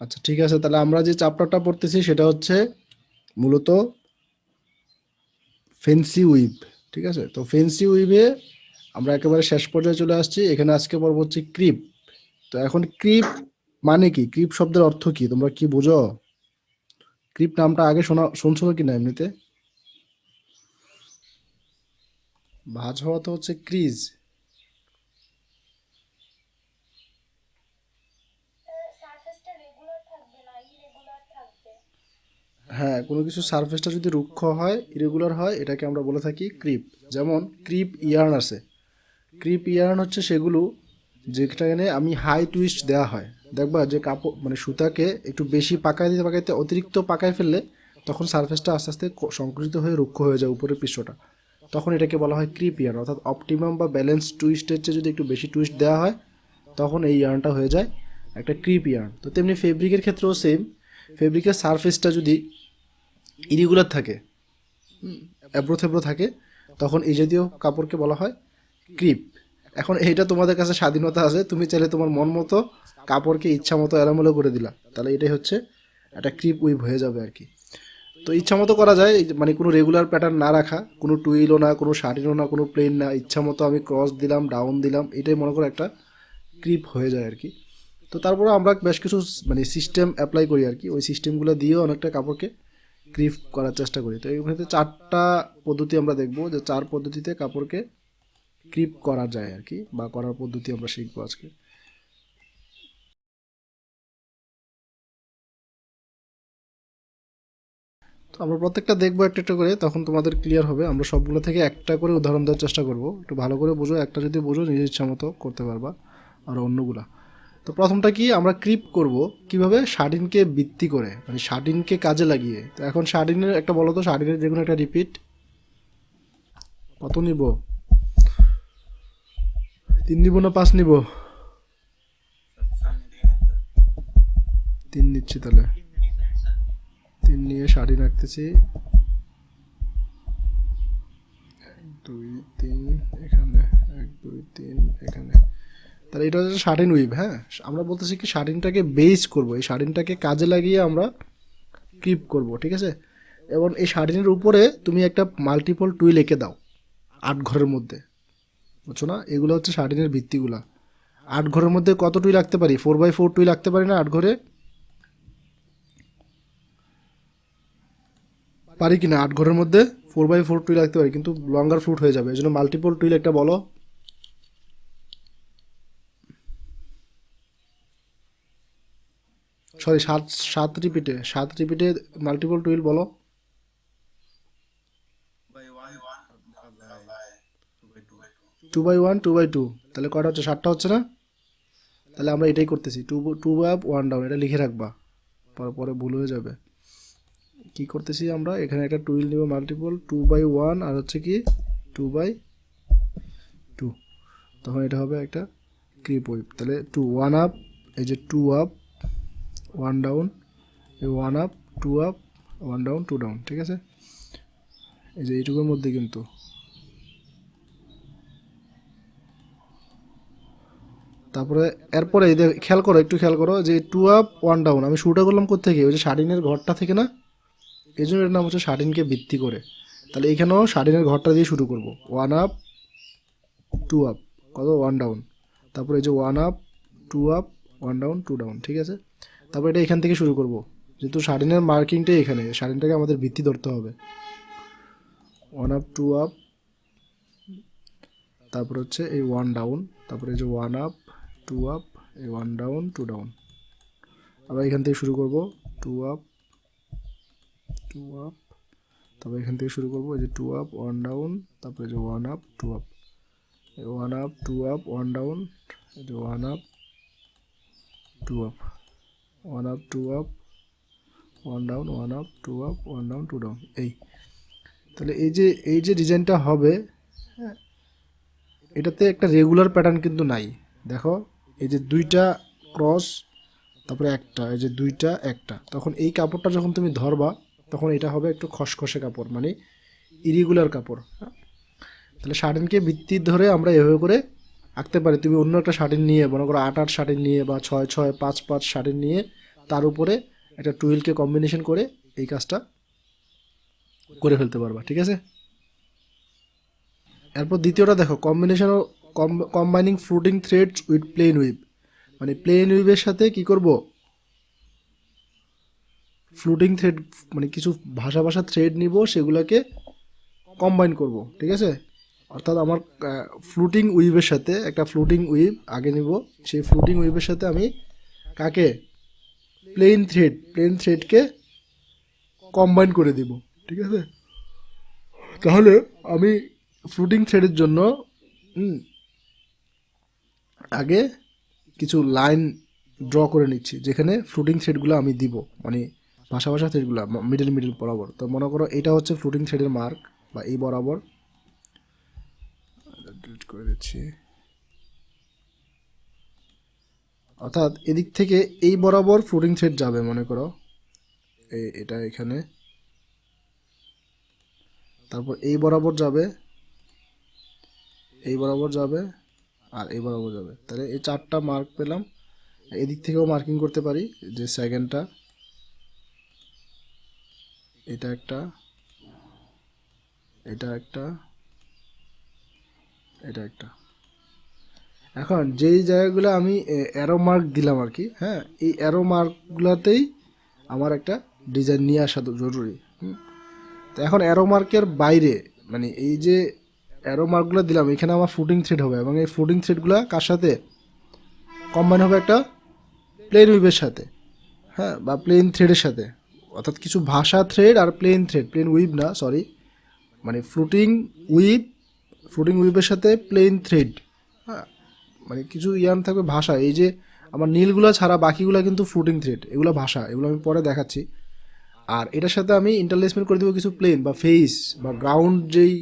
আচ্ছা ঠিক আছে, তাহলে আমরা যে চ্যাপ্টারটা পড়তেছি সেটা হচ্ছে মূলত ফেন্সি উইভ ঠিক আছে? তো ফেন্সি উইভে আমরা একেবারে শেষ পর্যায়ে চলে আসছি। এখানে আজকে পর্ব হচ্ছে ক্রিপ তো এখন ক্রিপ মানে কি? ক্রিপ শব্দের অর্থ কি? তোমরা কি বোঝো? ক্রিপ নামটা আগে শোনা, শুনছো কি না এমনিতে? ভাজ হওয়া তো হচ্ছে ক্রিজ সারফেসটা রেগুলার থাকবে না ইরেগুলার থাকবে হ্যাঁ কোনো কিছু সারফেসটা যদি রুক্ষ হয় ইরেগুলার হয়, এটাকে আমরা বলে থাকি ক্রিপ যেমন ক্রিপ ইয়ার্ন আছে। ক্রিপ ইয়ার্ন হচ্ছে সেগুলো যেখানে আমি হাই টুইস্ট দেওয়া হয়। দেখবা যে কাপড় মানে সুতাকে একটু বেশি পাকায় দিতে পাকাইতে, অতিরিক্ত পাকায় ফেললে তখন সারফেসটা আস্তে আস্তে সংকুচিত হয়ে রুক্ষ হয়ে যায় উপরের পৃষ্ঠটা। তখন এটাকে বলা হয় ক্রিপ ইয়ার্ন অর্থাৎ অপটিমাম বা ব্যালেন্স টুইস্টের চেয়ে যদি একটু বেশি টুইস্ট দেওয়া হয়, তখন এই ইয়ার্নটা হয়ে যায় একটা ক্রিপ ইয়ার্ন তো তেমনি ফেব্রিকের ক্ষেত্রেও সেম ফেব্রিকের সারফেসটা যদি ইরিগুলার থাকে। অ্যাব্রো থেব্রো থাকে। তখন এই জাতীয় কাপড়কে বলা হয় ক্রিপ এখন এইটা তোমাদের কাছে স্বাধীনতা আছে। তুমি চাইলে তোমার মন মতো কাপড়কে ইচ্ছা মতো এলোমেলো করে দিলা। তাহলে এটাই হচ্ছে একটা ক্রিপ উইভ হয়ে যাবে আর কি। তো ইচ্ছা মতো করা যায়। মানে কোনো রেগুলার প্যাটার্ন না রাখা কোনো টুইলও না কোনো শাড়িরও না কোনো প্লেন না ইচ্ছা মতো আমি ক্রস দিলাম ডাউন দিলাম এটাই মনে করো একটা ক্রিপ হয়ে যায় আর কি। তো তারপরে আমরা বেশ কিছু মানে সিস্টেম অ্যাপ্লাই করি আর কি। ওই সিস্টেমগুলো দিয়েও অনেকটা কাপড়কে ক্রিপ করার চেষ্টা করি। তো এগুলোতে চারটা পদ্ধতি আমরা দেখব যে চার পদ্ধতিতে কাপড়কে ক্রিপ করা যায় আর কি, বা করার পদ্ধতি আমরা শিখব আজকে। তো আমরা প্রত্যেকটা দেখব একটা একটা করে, তখন তোমাদের ক্লিয়ার হবে। আমরা সবগুলো থেকে একটা করে উদাহরণ দেওয়ার চেষ্টা করব। একটু ভালো করে বোঝো, একটা যদি বোঝো, নিজের ইচ্ছা মতো করতে পারবা। আর অন্যগুলা। তো প্রথমটা কি আমরা ক্রিপ করব কীভাবে? শার্টিনকে ভিত্তি করে মানে শার্টিনকে কাজে লাগিয়ে। তো এখন শার্টিনের একটা বলো তো শার্টিনের যে কোনো একটা রিপিট। কত নিব? তিন নিব না পাঁচ নিব? তিন নিচ্ছি তাহলে। তিন নিয়ে শাড়ি রাখতেছি এক, দুই, তিন, এখানে। এক, দুই, তিন, এখানে। তাহলে এটা হচ্ছে শার্টিন উইভ হ্যাঁ? আমরা বলতেছি কি শার্টিনটাকে বেস করব, এই শার্টিনটাকে কাজে লাগিয়ে আমরা ক্রিপ করব, ঠিক আছে? এবং এই শার্টিনের উপরে তুমি একটা মাল্টিপল টুইল এঁকে দাও, আট ঘরের মধ্যে। বুঝছ না? এগুলো হচ্ছে শার্টিনের ভিত্তিগুলা। আট ঘরের মধ্যে কত টুই রাখতে পারি? ফোর বাই ফোর টুই রাখতে পারি না আট ঘরে? পারি কি না আট ঘরের মধ্যে ফোর বাই ফোর টুইল রাখতে পারি, কিন্তু লঙ্গার ফ্রুট হয়ে যাবে। এই জন্য মাল্টিপল টুইল একটা বলো। সরি, সাত সাত রিপিটে সাত রিপিটে মাল্টিপল টুইল বলো। Two by one two by two তাহলে কয়টা হচ্ছে? সাতটা হচ্ছে না? তাহলে আমরা এটাই করতেছি। Two two up one down এটা লিখে রাখবা। পরে পরে ভুল হয়ে যাবে। কি করতেছি আমরা? এখানে একটা টুইল নিব মাল্টিপল টু বাই ওয়ান আর হচ্ছে কি? টু বাই টু তখন এটা হবে একটা ক্রিপ ওয়েভ তাহলে টু ওয়ান আপ এই যে two up one down one up two up one down two down ঠিক আছে? এই যে এইটুকুর মধ্যে কিন্তু। তারপরে এরপরে এই খেয়াল করো, একটু খেয়াল করো যে টু আপ ওয়ান ডাউন আমি শুরুটা করলাম কোথেকে ওই যে শার্টিনের ঘরটা থেকে না? এই জন্য এর নাম হচ্ছে শার্টিনকে ভিত্তি করে। তাহলে এখানেও শার্টিনের ঘরটা দিয়ে শুরু করব। ওয়ান আপ টু আপ কত? ওয়ান ডাউন তারপরে এই যে one up two up one down two down ঠিক আছে? তারপর এটা এখান থেকে শুরু করব। যেহেতু শার্টিনের মার্কিংটাই এখানে শার্টিনটাকে আমাদের ভিত্তি ধরতে হবে। ওয়ান আপ টু আপ তারপর হচ্ছে এই ওয়ান ডাউন তারপরে যে ওয়ান আপ টু আপ এই ওয়ান ডাউন টু ডাউন আবার এখান থেকে শুরু করব টু আপ টু আপ তারপর এখান থেকে শুরু করব, এই যে টু আপ ওয়ান ডাউন তারপরে যে one up two up one up two up one down এই যে one up two up one up two up one down one up two up one down two down এই। তাহলে এই যে এই যে ডিজাইনটা হবে হ্যাঁ, এটাতে একটা রেগুলার প্যাটার্ন কিন্তু নাই। দেখো এই যে দুইটা ক্রস তারপরে একটা এই যে দুইটা একটা। তখন এই কাপড়টা যখন তুমি ধরবা তখন এটা হবে একটু খসখসে কাপড় মানে ইরিগুলার কাপড়। হ্যাঁ? তাহলে শার্টিনকে ভিত্তি ধরে আমরা এভাবে করে আঁকতে পারি। তুমি অন্য একটা শার্টিন নিয়ে, মনে করো আট আট শার্টিন নিয়ে বা ছয় ছয় পাঁচ পাঁচ শার্টিন নিয়ে তার উপরে একটা টুইলকে কম্বিনেশন করে এই কাজটা করে ফেলতে পারবা, ঠিক আছে? এরপর দ্বিতীয়টা দেখো combination combining floating thread with plain weave মানে প্লেন উইভের সাথে কি করব? ফ্লুটিং থ্রেড মানে কিছু ভাষা ভাষা থ্রেড নিব, সেগুলোকে কম্বাইন করব, ঠিক আছে? অর্থাৎ আমার ফ্লুটিং উইভের সাথে একটা ফ্লুটিং উইভ আগে নিব। সেই ফ্লুটিং উইভের সাথে আমি কাকে? প্লেন থ্রেড প্লেন থ্রেডকে কম্বাইন করে দিব, ঠিক আছে? তাহলে আমি ফ্লুটিং থ্রেডের জন্য আগে কিছু লাইন ড্র করে নিচ্ছি, যেখানে ফ্লুটিং থ্রেডগুলো আমি দিব মানে ভাষা ভাষা থ্রেডগুলো মিডল মিডল বরাবর। তো মনে করো এটা হচ্ছে ফ্লুটিং থ্রেডের মার্ক বা এই বরাবর। ডিলিট করে দিচ্ছি অর্থাৎ এদিক থেকে এই বরাবর ফ্লুটিং থ্রেড যাবে, মনে করো। এটা এখানে। তারপর এই বরাবর যাবে। এই বরাবর যাবে আর এই বরাবর যাবে। তাহলে এই চারটা মার্ক পেলাম। এদিক থেকেও মার্কিং করতে পারি, যে সেকেন্ডটা এটা একটা। এটা একটা। এটা একটা। এখন যেই জায়গাগুলো আমি অ্যারো মার্ক দিলাম আর কি হ্যাঁ এই অ্যারো মার্কগুলোতেই আমার একটা ডিজাইন নিয়ে আসা তো জরুরি। তো এখন অ্যারো মার্কের বাইরে মানে এই যে অ্যারো মার্কগুলো দিলাম, এখানে আমার ফুটিং থ্রেড হবে এবং এই ফুটিং থ্রেডগুলো কার সাথে? কম্বাইন হবে একটা প্লেন উইভের সাথে হ্যাঁ বা প্লেন থ্রেডের সাথে। অর্থাৎ কিছু ভাষা থ্রেড আর প্লেন থ্রেড প্লেন উইভ না সরি মানে ফ্লুটিং উইভ ফ্লুটিং উইভের সাথে প্লেন থ্রেড হ্যাঁ? মানে কিছু ইয়ান থাকবে ভাষা। এই যে আমার নীলগুলো ছাড়া বাকিগুলো কিন্তু ফ্লুটিং থ্রেড এগুলো ভাষা, এগুলো আমি পরে দেখাচ্ছি। আর এটার সাথে আমি ইন্টারলেসমেন্ট করে দেবো কিছু প্লেন বা ফেস বা গ্রাউন্ড যেই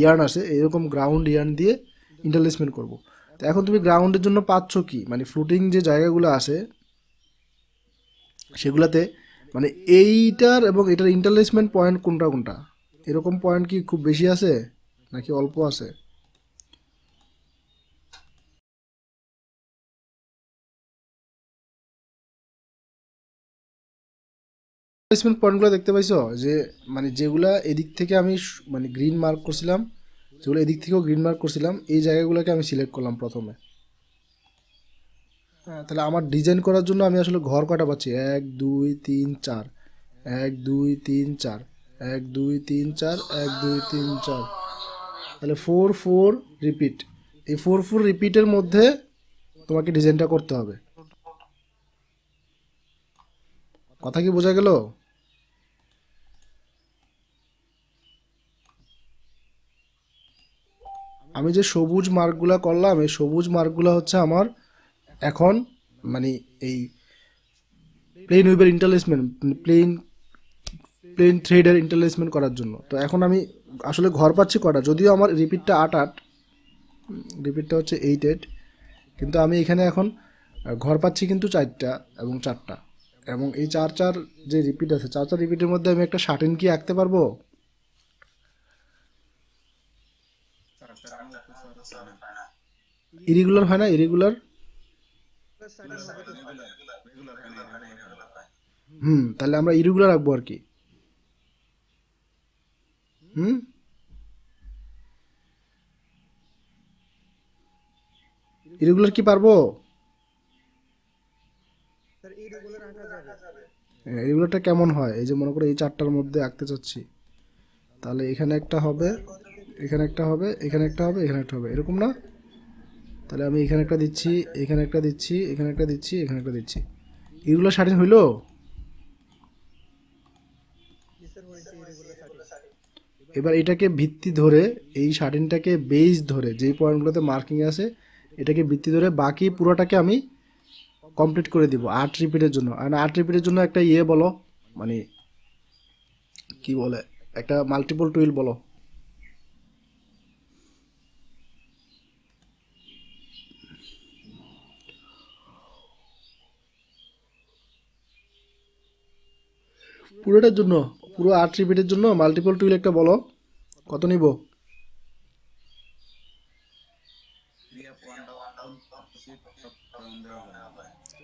ইয়ার্ন আছে, এরকম গ্রাউন্ড ইয়ার্ন দিয়ে ইন্টারলেসমেন্ট করব। তো এখন তুমি গ্রাউন্ডের জন্য পাচ্ছ কি? মানে ফ্লুটিং যে জায়গাগুলো আছে, সেগুলাতে মানে এইটার এবং এটার ইন্টারলেসমেন্ট পয়েন্ট কোনটা কোনটা? এরকম পয়েন্ট কি খুব বেশি আছে? নাকি অল্প আছে? প্লেসমেন্ট পয়েন্টগুলো দেখতে পাইছো? যে মানে যেগুলা এদিক থেকে আমি মানে গ্রিন মার্ক করছিলাম, যেগুলো এদিক থেকেও গ্রিন মার্ক করছিলাম, এই জায়গাগুলোকে আমি সিলেক্ট করলাম প্রথমে। হ্যাঁ তাহলে আমার ডিজাইন করার জন্য আমি আসলে ঘর কটা পাচ্ছি? এক, দুই, তিন, চার। এক, দুই, তিন, চার। এক, দুই, তিন, চার। এক, দুই, তিন, চার। তাহলে ফোর ফোর রিপিট এই ফোর ফোর রিপিটের মধ্যে তোমাকে ডিজাইনটা করতে হবে। কথা কি বোঝা গেল? আমি যে সবুজ মার্কগুলো করলাম, এই সবুজ মার্কগুলো হচ্ছে আমার এখন মানে এই প্লেন উইভের ইন্টারলেসমেন্ট প্লেন প্লেন থ্রেডের ইন্টারলেসমেন্ট করার জন্য। তো এখন আমি আসলে ঘর পাচ্ছি কটা যদিও আমার রিপিটটা আট আট রিপিটটা হচ্ছে এইট এইট কিন্তু আমি এখানে এখন ঘর পাচ্ছি কিন্তু চারটা এবং চারটা এবং এই চার চার যে রিপিট আছে চার চার রিপিটের মধ্যে আমি একটা শার্টেন কি আঁকতে পারব ইরেগুলার হয় না ইরেগুলার হুম তাহলে আমরা ইরেগুলার রাখব আর কি হুম? ইরেগুলার কি পারব? ইরেগুলারটা কেমন হয়? এই যে মনে করো এই চারটার মধ্যে আঁকতে চাচ্ছি। তাহলে এখানে একটা হবে এখানে একটা হবে এখানে একটা হবে এখানে একটা হবে। এরকম না? তাহলে আমি এখানে একটা দিচ্ছি এখানে একটা দিচ্ছি এখানে একটা দিচ্ছি এখানে একটা দিচ্ছি। এগুলো স্বাধীন হইল? এবার এটাকে ভিত্তি ধরে এই শার্টিনটাকে বেস ধরে, যেই পয়েন্টগুলোতে মার্কিং আছে, এটাকে ভিত্তি ধরে বাকি পুরোটাকে আমি কমপ্লিট করে দিব আট রিপিটের জন্য। আর আট রিপিটের জন্য একটা ইয়ে বলো মানে কি বলে, একটা মাল্টিপল টুইল বলো। পুরোটার জন্য পুরো আট রিপিটের জন্য মাল্টিপল টুইল একটা বলো। কত নিব?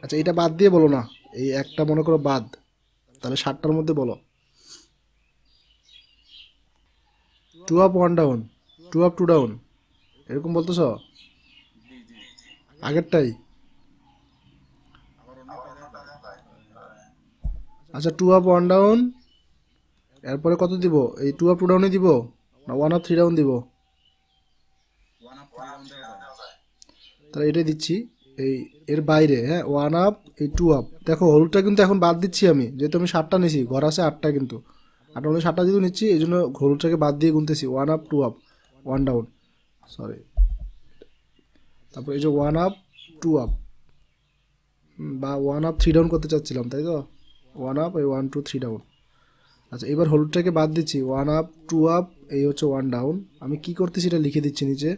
আচ্ছা এটা বাদ দিয়ে বলো না। এই একটা মনে করো বাদ। তাহলে ষাটটার মধ্যে বলো। Two up one down two up two down এরকম বলতেছ? আগেরটাই। আচ্ছা টু আপ ওয়ান ডাউন এরপরে কত দিব? এই টু আপ টু ডাউনই দিব? না ওয়ান আপ থ্রি ডাউন দিব? তাহলে এটাই দিচ্ছি। এই এর বাইরে হ্যাঁ ওয়ান আপ এই টু আপ দেখো হলুদটা কিন্তু এখন বাদ দিচ্ছি আমি। যেহেতু আমি সাতটা নিছি ঘর আছে আটটা কিন্তু। আটটা হলে সাতটা যেহেতু নিচ্ছি এই জন্য হলুদটাকে বাদ দিয়ে গুনতেছি। One up two up one down sorry তারপর এই যে ওয়ান আপ টু আপ বা ওয়ান আপ থ্রি ডাউন করতে চাচ্ছিলাম তাই তো? ওয়ান আপ এই ওয়ান টু থ্রি ডাউন আচ্ছা এবার হলুদটাকে বাদ দিচ্ছি। ওয়ান আপ টু আপ এই হচ্ছে ওয়ান ডাউন আমি কি করতেছি এটা লিখে দিচ্ছি নিচে।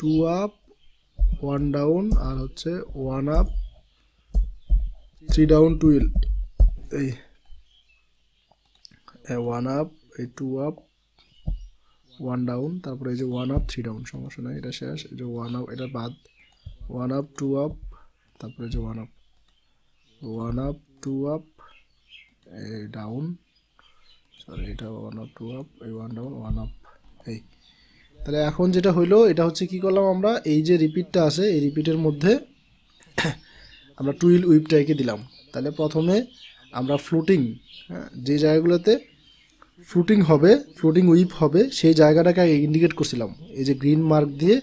টু আপ ওয়ান ডাউন আর হচ্ছে ওয়ান আপ থ্রি ডাউন টুয়েল এই ওয়ান আপ এই টু আপ ওয়ান ডাউন তারপরে এই যে ওয়ান আপ থ্রি ডাউন সমস্যা নাই, এটা শেষ, এই যে ওয়ান আপ এটা বাদ। ওয়ান আপ টু আপ তারপরে যে one up one up two up এই ডাউন সরি এটা ওয়ান আপ টু আপ এই ওয়ান ডাউন ওয়ান আপ এই। তাহলে এখন যেটা হইল, এটা হচ্ছে কি করলাম আমরা, এই যে রিপিটটা আছে, এই রিপিটের মধ্যে আমরা টুইল উইপটাকে দিলাম। তাহলে প্রথমে আমরা ফ্লোটিং হ্যাঁ যে জায়গাগুলোতে ফ্লুটিং হবে ফ্লোটিং উইপ হবে, সেই জায়গাটাকে ইন্ডিকেট করছিলাম। এই যে গ্রিন মার্ক দিয়ে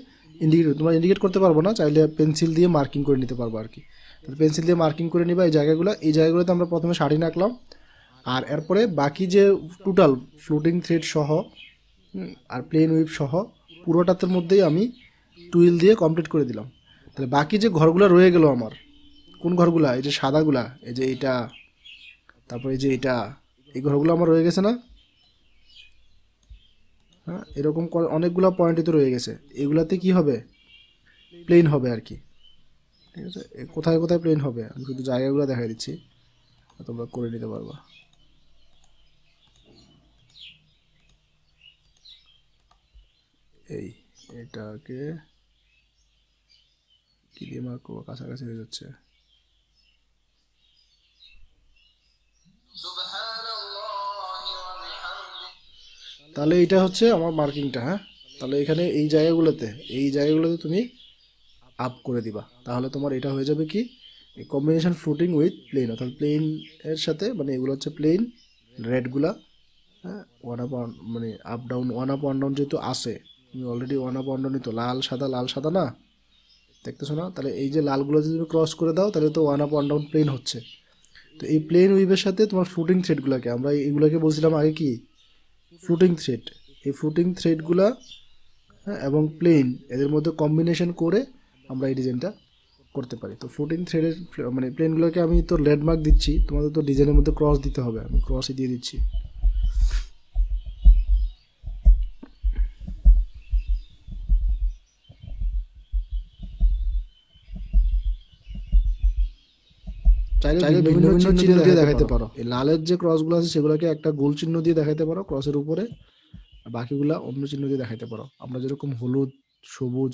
ইন্ডিকেট তোমরা ইন্ডিকেট করতে পারব না, চাইলে পেন্সিল দিয়ে মার্কিং করে নিতে পারব আর কি তাহলে পেন্সিল দিয়ে মার্কিং করে নিবা এই জায়গাগুলো। এই জায়গাগুলোতে আমরা প্রথমে শাড়ি আঁকলাম আর এরপরে বাকি যে টোটাল ফ্লোটিং থ্রেড সহ আর প্লেন উইপ সহ পুরোটার মধ্যেই আমি টুইল দিয়ে কমপ্লিট করে দিলাম। তাহলে বাকি যে ঘরগুলো রয়ে গেল আমার, কোন ঘরগুলা? এই যে সাদাগুলা, এই যে এটা, তারপরে এই যে এটা, এই ঘরগুলো আমার রয়ে গেছে না? হ্যাঁ এরকম অনেকগুলো পয়েন্টই তো রয়ে গেছে। এগুলাতে কি হবে? প্লেন হবে আর কি। ঠিক আছে? কোথায় কোথায় প্লেন হবে? আমি শুধু জায়গাগুলো দেখাই দিচ্ছি। তোমরা করে নিতে পারবা। এই, এটাকে কি দিয়ে মার্ক করব, কাছাকাছি হয়ে যাচ্ছে। তাহলে এটা হচ্ছে আমার মার্কিংটা হ্যাঁ? তাহলে এখানে এই জায়গাগুলোতে এই জায়গাগুলোতে তুমি আপ করে দিবা। তাহলে তোমার এটা হয়ে যাবে কি? কম্বিনেশন ফ্লুটিং উইথ প্লেন অর্থাৎ প্লেন এর সাথে মানে এগুলো হচ্ছে প্লেন রেডগুলা হ্যাঁ? ওয়ান আপ মানে up down one up one down যেহেতু আসে তুমি অলরেডি ওয়ান আপ ওয়ান ডাউনই তো লাল, সাদা লাল, সাদা না? দেখতেছো না? তাহলে এই যে লালগুলো যদি তুমি ক্রস করে দাও, তাহলে তো one up one down plain হচ্ছে। তো এই প্লেন উইভের সাথে তোমার ফ্লুটিং থ্রেডগুলোকে আমরা এইগুলোকে বলছিলাম আগে কি? Floating thread. এই ফ্রুটিং থ্রেডগুলা হ্যাঁ এবং প্লেন, এদের মধ্যে কম্বিনেশন করে আমরা এই ডিজাইনটা করতে পারি। তো ফ্লুটিং থ্রেডের মানে প্লেনগুলোকে আমি তো ল্যান্ডমার্ক দিচ্ছি, তোমাদের তো ডিজাইনের মধ্যে ক্রস দিতে হবে। আমি ক্রসই দিয়ে দিচ্ছি। চাইলে ভিন্ন ভিন্ন চিহ্ন দিয়ে দেখাতে পারো। এই লালের যে ক্রসগুলো আছে সেগুলোকে একটা গোল চিহ্ন দিয়ে দেখাতে পারো ক্রসের উপরে। বাকিগুলা অন্য চিহ্ন দিয়ে দেখাতে পারো। আমরা যেরকম হলুদ সবুজ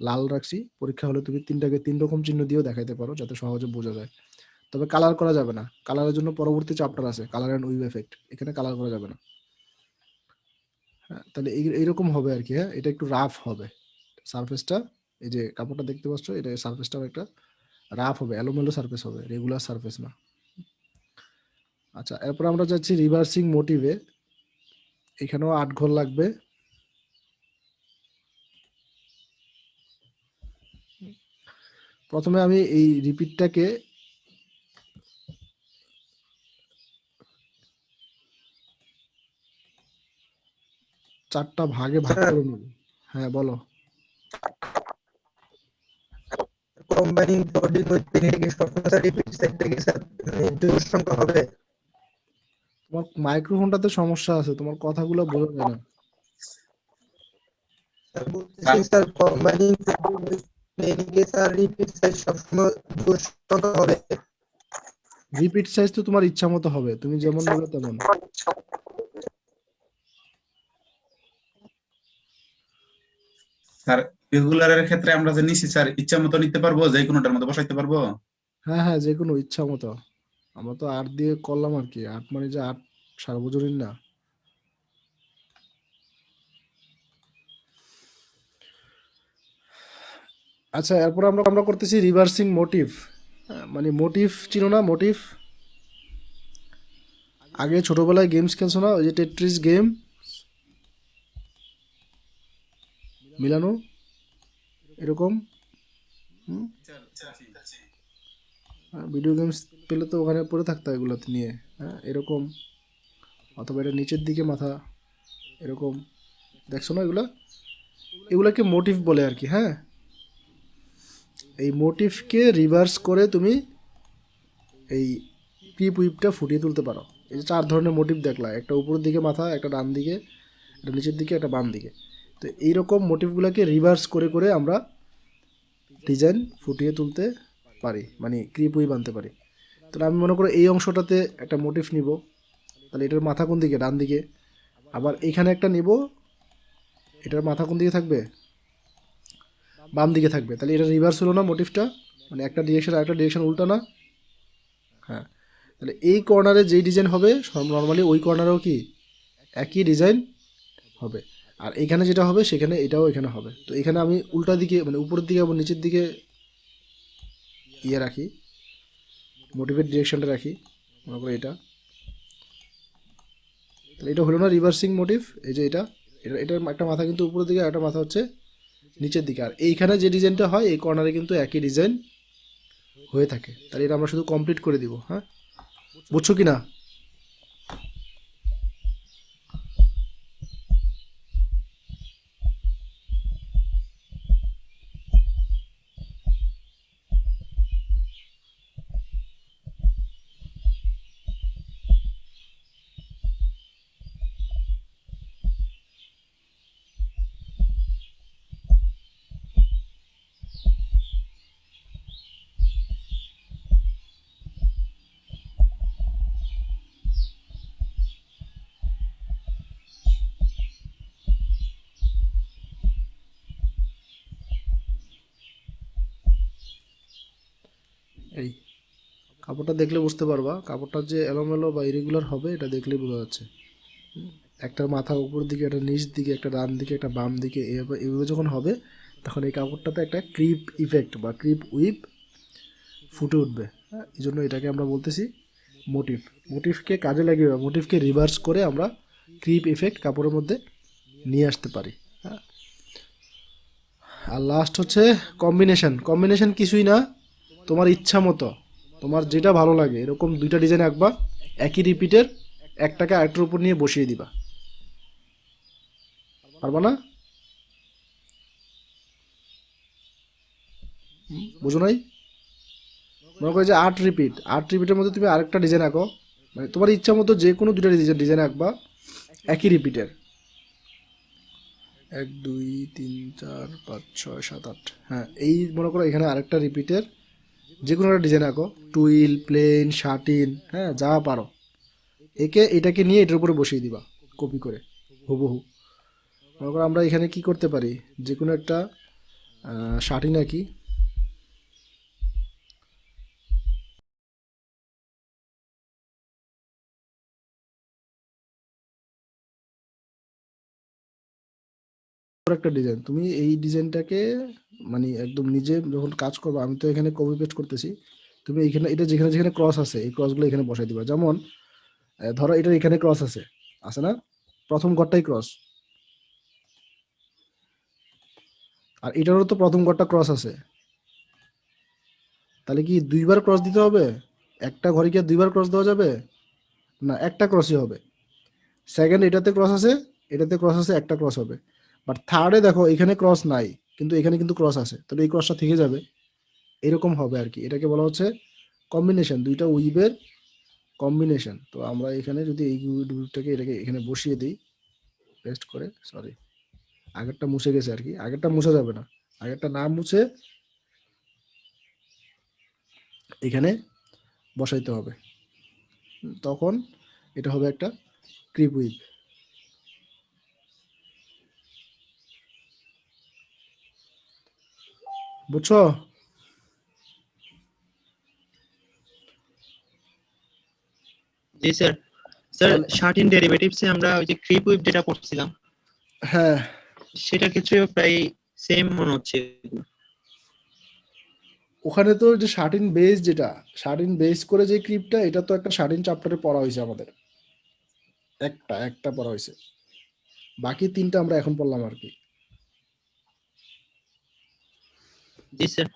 লাল রাখছি পরীক্ষা হলে তুমি তিনটাকে তিন রকম চিহ্ন দিয়েও দেখাতে পারো যাতে সহজে বোঝা যায়। তবে কালার করা যাবে না। কালারের জন্য পরবর্তী চ্যাপ্টার আছে কালার অ্যান্ড উইভ এফেক্ট এখানে কালার করা যাবে না। হ্যাঁ তাহলে এইরকম হবে আর কি হ্যাঁ? এটা একটু রাফ হবে। সারফেসটা এই যে কাপড়টা দেখতে পাচ্ছ এটা সারফেসটাও একটা রাফ হবে এলোমেলো সারফেস হবে রেগুলার সারফেস না। আচ্ছা এরপর আমরা যাচ্ছি রিভার্সিং মোটিভে এখানেও আট ঘর লাগবে। প্রথমে আমি এই রিপিটটাকে চারটা ভাগে ভাগ করে নেব। হ্যাঁ বলো। Combining body with kinetic সবসময় repeat set থেকে স্যার জোর সংখ্যা হবে? তোমার মাইক্রোফোনটাতে সমস্যা আছে তোমার কথাগুলো বোঝা যায় না। স্যার সবসময় জোর সংখ্যা হবে। রিপিট সাইজ তো তোমার ইচ্ছা মতো হবে তুমি যেমন বলো তেমন। স্যার রেগুলারের ক্ষেত্রে আমরা যে নিছি, স্যার, ইচ্ছা মতো নিতে পারব? যে কোনোটার মধ্যে বসাইতে পারব? হ্যাঁ হ্যাঁ যে কোনো ইচ্ছা মতো। আমরা তো আট দিয়ে করলাম আর কি। আট মানে যে আট সার্বজনীন না। আচ্ছা এরপর আমরা আমরা করতেছি রিভার্সিং মোটিভ মানে মোটিভ চিনো না? মোটিভ আগে ছোটবেলায় গেমস খেলছো না? ওই যে টেট্রিস গেম মিলানো? এরকম? ভিডিও গেমস পেলে তো ওখানে পড়ে থাকতো এগুলোতে নিয়ে হ্যাঁ এরকম। অথবা এটা নিচের দিকে মাথা, এরকম। দেখছ না এগুলা? এগুলাকে মোটিভ বলে আর কি হ্যাঁ? এই মোটিভকে রিভার্স করে তুমি এই ক্রিপ উইপটা ফুটিয়ে তুলতে পারো। এই যে চার ধরনের মোটিভ দেখলা, একটা উপরের দিকে মাথা, একটা ডান দিকে, একটা নিচের দিকে, একটা বাম দিকে। তো এইরকম মোটিভগুলোকে রিভার্স করে করে আমরা ডিজাইন ফুটিয়ে তুলতে পারি মানে ক্রিপ উইপ আনতে পারি। তাহলে আমি মনে করি এই অংশটাতে একটা মোটিভ নিব। তাহলে এটার মাথা কোন দিকে? ডান দিকে। আবার এখানে একটা নিব। এটার মাথা কোন দিকে থাকবে? বাম দিকে থাকবে। তাহলে এটা রিভার্স হলো না মোটিভটা মানে একটা ডিরেকশন আর একটা ডিরেকশন উল্টা না? হ্যাঁ। তাহলে এই কর্নারে যেই ডিজাইন হবে নর্মালি ওই কর্নারেও কি? একই ডিজাইন হবে। আর এখানে যেটা হবে, সেখানে এটাও এখানে হবে। তো এখানে আমি উল্টা দিকে মানে উপরের দিকে এবং নিচের দিকে ইয়ে রাখি মোটিভেট ডিরেকশনটা রাখি, মনে করো এটা। তাহলে এটা হলো না রিভার্সিং মোটিভ এই যে এটা। এটা, এটার একটা মাথা কিন্তু উপরের দিকে একটা মাথা হচ্ছে নিচের দিকে। আর এইখানে যে ডিজাইনটা হয়, এই কর্নারে কিন্তু একই ডিজাইন হয়ে থাকে। তাহলে এটা আমরা শুধু কমপ্লিট করে দিব হ্যাঁ? বুঝছ কি না এই কাপড়টা দেখলে বুঝতে পারবা, কাপড়টা যে এলোমেলো বা ইরেগুলার হবে, এটা দেখলেই বোঝা যাচ্ছে। একটা মাথা উপর দিকে, একটা নিচ দিকে, একটা ডান দিকে, একটা বাম দিকে, এভাবে যখন হবে, তখন এই কাপড়টাতে একটা ক্রিপ ইফেক্ট বা ক্রিপ উইপ ফুটে উঠবে। হ্যাঁ এই জন্য এটাকে আমরা বলতেছি মোটিভ মোটিভকে কাজে লাগিয়ে বা মোটিভকে রিভার্স করে আমরা ক্রিপ ইফেক্ট কাপড়ের মধ্যে নিয়ে আসতে পারি। হ্যাঁ আর লাস্ট হচ্ছে কম্বিনেশন কম্বিনেশন কিছুই না। তোমার ইচ্ছা মতো, তোমার যেটা ভালো লাগে, এরকম দুইটা ডিজাইন আঁকবা, একই রিপিটের একটাকে আরেকটার উপর নিয়ে বসিয়ে দিবা। পারবা না? বুঝো নাই? মনে করো যে আট রিপিট আট রিপিটের মধ্যে তুমি আরেকটা ডিজাইন আঁকো মানে তোমার ইচ্ছা মতো যে কোনো দুইটা ডিজাইন ডিজাইন আঁকবা, একই রিপিটের এক, দুই, তিন, চার, পাঁচ, ছয়, সাত, আট হ্যাঁ এই মনে করো এখানে আরেকটা রিপিটের যে কোনো একটা ডিজাইন আঁকো। টুইল প্লেন শার্টিন হ্যাঁ যা পারো। একে এটাকে নিয়ে এটার উপরে বসিয়ে দিবা কপি করে, হুবহু। মনে করো আমরা এখানে কি করতে পারি? যে কোনো একটা শার্টিন আঁকি একটা ডিজাইন তুমি এই ডিজাইনটাকে মানে একদম নিজে যখন কাজ করবে, আমি তো এখানে কপি পেস্ট করতেছি, তুমি এখানে এটা যেখানে যেখানে ক্রস আছে, এই ক্রসগুলো এখানে বসাই দিবা। যেমন ধরো এটা এখানে ক্রস আছে আছে না? প্রথম ঘরটাই ক্রস আর এটারও তো প্রথম ঘরটা ক্রস আছে। তাহলে কি দুইবার ক্রস দিতে হবে? একটা ঘরে কি দুইবার ক্রস দেওয়া যাবে? না, একটা ক্রসই হবে। সেকেন্ড এটাতে ক্রস আছে, এটাতে ক্রস আছে, একটা ক্রস হবে। বাট থার্ডে দেখো, এখানে ক্রস নাই, কিন্তু এখানে কিন্তু ক্রস আছে। তাহলে এই ক্রসটা থেকে যাবে। এরকম হবে আর কি। এটাকে বলা হচ্ছে কম্বিনেশন দুইটা উইবের কম্বিনেশন তো আমরা এখানে যদি এই উইবটাকে এটাকে এখানে বসিয়ে দিই পেস্ট করে সরি আগেরটা মুছে গেছে আর কি। আগেরটা মুছা যাবে না। আগেরটা না মুছে এখানে বসাইতে হবে। তখন এটা হবে একটা ক্রিপ উইভ বুঝছ জি স্যার স্যার শার্টিন ডেরিভেটিভসে আমরা ওই যে ক্রিপ উইভ যেটা পড়ছিলাম হ্যাঁ। সেটার ক্ষেত্রেও প্রায় সেম মনে হচ্ছে। ওখানে তো যে শার্টিন বেস যেটা শার্টিন বেস করে যে ক্রিপটা এটা তো একটা শার্টিন চ্যাপ্টারে পড়া হয়েছে আমাদের। একটা একটা পড়া হয়েছে। বাকি তিনটা আমরা এখন পড়লাম আর কি। জি স্যার